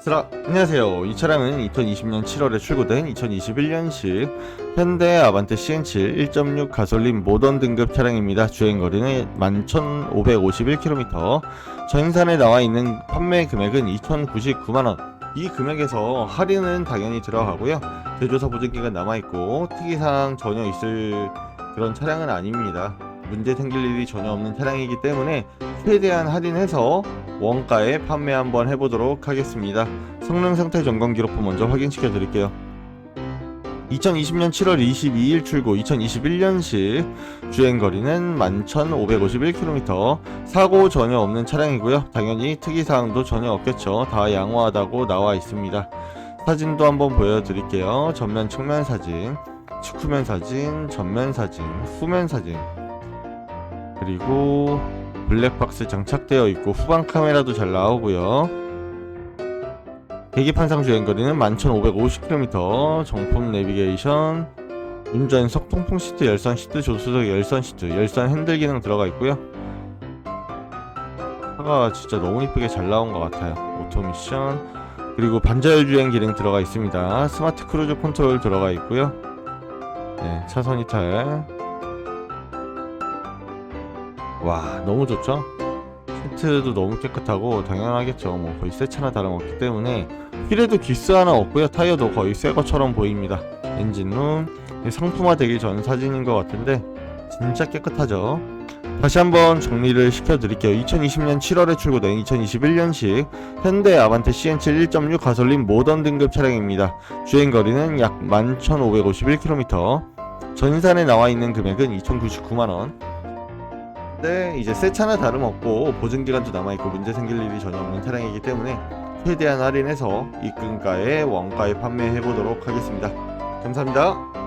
스라 안녕하세요. 이 차량은 2020년 7월에 출고된 2021년식 현대 아반떼 CN7 1.6 가솔린 모던 등급 차량입니다. 주행거리는 11,551km. 전산에 나와 있는 판매 금액은 2,099만원. 이 금액에서 할인은 당연히 들어가고요. 제조사 보증기간 남아있고 특이사항 전혀 있을 그런 차량은 아닙니다. 문제 생길 일이 전혀 없는 차량이기 때문에 최대한 할인해서 원가에 판매 한번 해보도록 하겠습니다. 성능 상태 점검 기록부 먼저 확인시켜 드릴게요. 2020년 7월 22일 출고 2021년식 주행거리는 11,551km 사고 전혀 없는 차량이고요. 당연히 특이사항도 전혀 없겠죠. 다 양호하다고 나와 있습니다. 사진도 한번 보여드릴게요. 전면 측면 사진 측후면 사진 전면 사진 후면 사진. 그리고 블랙박스 장착되어 있고 후방 카메라도 잘 나오고요. 계기판상 주행거리는 11,550km 정품 내비게이션. 운전석 통풍 시트 열선 시트 조수석 열선 시트 열선 핸들 기능 들어가 있고요. 차가 진짜 너무 이쁘게 잘 나온 것 같아요. 오토 미션. 그리고 반자율 주행 기능 들어가 있습니다. 스마트 크루즈 컨트롤 들어가 있고요. 네, 차선 이탈 와 너무 좋죠? 시트도 너무 깨끗하고 당연하겠죠. 뭐 거의 새 차나 다름없기 때문에 휠에도 기스 하나 없고요. 타이어도 거의 새 것처럼 보입니다. 엔진룸. 상품화 되기 전 사진인 것 같은데 진짜 깨끗하죠? 다시 한번 정리를 시켜드릴게요. 2020년 7월에 출고된 2021년식 현대 아반떼 CN7 1.6 가솔린 모던 등급 차량입니다. 주행거리는 약 11,551km 전산에 나와 있는 금액은 2,099만원 네, 이제 새 차나 다름없고 보증 기간도 남아 있고 문제 생길 일이 전혀 없는 차량이기 때문에 최대한 할인해서 입금가에 원가에 판매해 보도록 하겠습니다. 감사합니다.